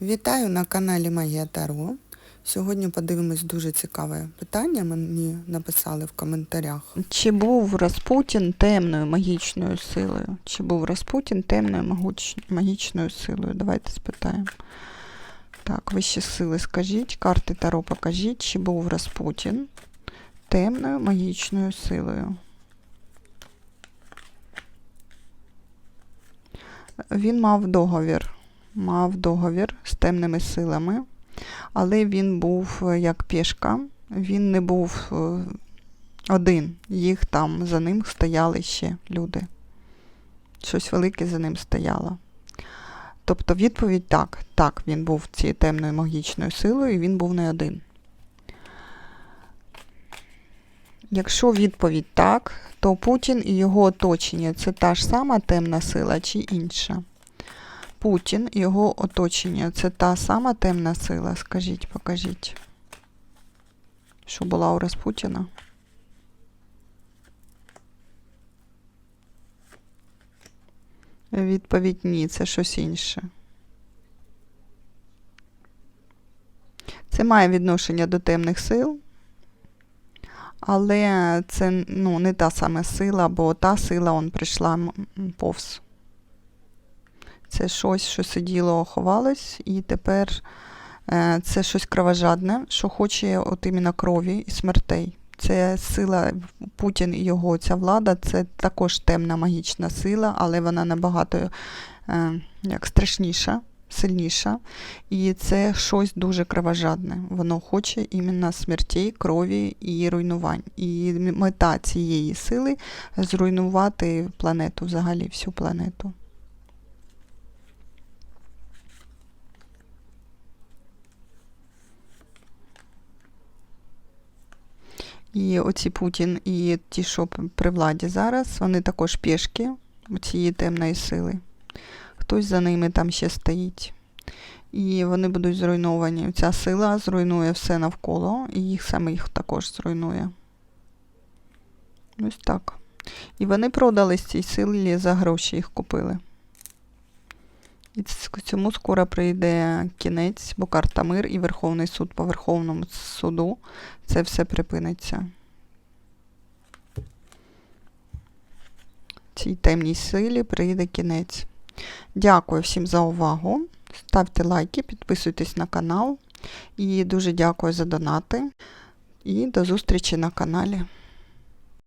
Вітаю на каналі Магія Таро. Сьогодні подивимось дуже цікаве питання. Мені написали в коментарях. Чи був Распутін темною магічною силою? Чи був Распутін темною магічною силою? Давайте спитаємо. Так, вищі сили скажіть, карти Таро покажіть, чи був Распутін темною магічною силою? Він мав договір. Мав договір з темними силами, але він був е, як пішка, він не був е, один. Їх там за ним стояли ще люди. Щось велике за ним стояло. Тобто відповідь так. Так, він був цією темною магічною силою, і він був не один. Якщо відповідь так, то Путін і його оточення це та ж сама темна сила чи інша? Путін його оточення це та сама темна сила? Скажіть, покажіть. Що була у Распутіна? Відповідь ні, це щось інше. Це має відношення до темних сил, але це ну, не та сама сила, бо та сила он прийшла повз. Це щось, що сиділо, ховалось, і тепер е, це щось кровожадне, що хоче от іменно крові і смертей. Це сила Путін і його ця влада, це також темна магічна сила, але вона набагато е, як страшніша, сильніша. І це щось дуже кровожадне. Воно хоче іменно смертей, крові і руйнувань. І мета цієї сили зруйнувати планету, взагалі всю планету. І оці Путін і ті, що при владі зараз, вони також пішки цієї темної сили. Хтось за ними там ще стоїть. І вони будуть зруйновані. Ця сила зруйнує все навколо, і їх самих також зруйнує. Ось так. І вони продались цій силі за гроші їх купили. І цьому скоро прийде кінець, бо карта мир і Верховний суд по Верховному суду це все припиниться. Цій темній силі прийде кінець. Дякую всім за увагу. Ставте лайки, підписуйтесь на канал. І дуже дякую за донати. І до зустрічі на каналі.